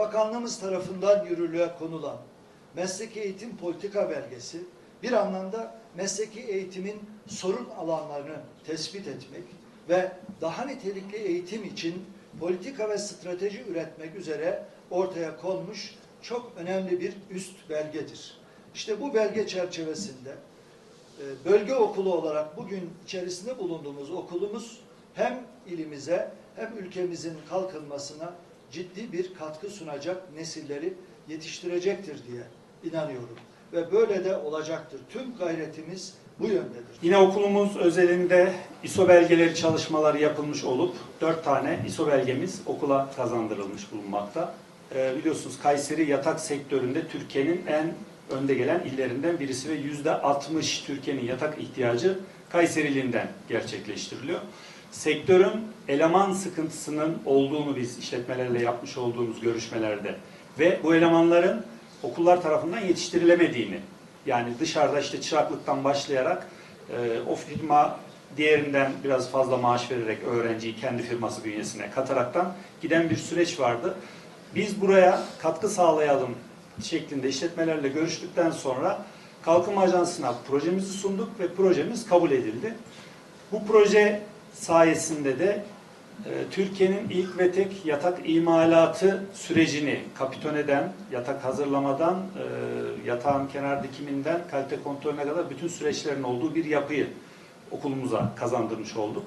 Bakanlığımız tarafından yürürlüğe konulan mesleki eğitim politika belgesi bir anlamda mesleki eğitimin sorun alanlarını tespit etmek ve daha nitelikli eğitim için politika ve strateji üretmek üzere ortaya konmuş çok önemli bir üst belgedir. İşte bu belge çerçevesinde e, bölge okulu olarak bugün içerisinde bulunduğumuz okulumuz hem ilimize hem ülkemizin kalkınmasına ciddi bir katkı sunacak nesilleri yetiştirecektir diye inanıyorum. Ve böyle de olacaktır. Tüm gayretimiz bu yöndedir. Yine okulumuz özelinde ISO belgeleri çalışmaları yapılmış olup 4 tane ISO belgemiz okula kazandırılmış bulunmakta. Ee, biliyorsunuz Kayseri yatak sektöründe Türkiye'nin en önde gelen illerinden birisi ve %60 Türkiye'nin yatak ihtiyacı Kayseriliğinden gerçekleştiriliyor. Sektörün eleman sıkıntısının olduğunu biz işletmelerle yapmış olduğumuz görüşmelerde ve bu elemanların okullar tarafından yetiştirilemediğini yani dışarıda işte çıraklıktan başlayarak e, o firma diğerinden biraz fazla maaş vererek öğrenciyi kendi firması bünyesine kataraktan giden bir süreç vardı. Biz buraya katkı sağlayalım şeklinde işletmelerle görüştükten sonra Kalkınma Ajansı'na projemizi sunduk ve projemiz kabul edildi. Bu proje sayesinde de e, Türkiye'nin ilk ve tek yatak imalatı sürecini kapitoneden, yatak hazırlamadan, e, yatağın kenar dikiminden kalite kontrolüne kadar bütün süreçlerin olduğu bir yapıyı okulumuza kazandırmış olduk.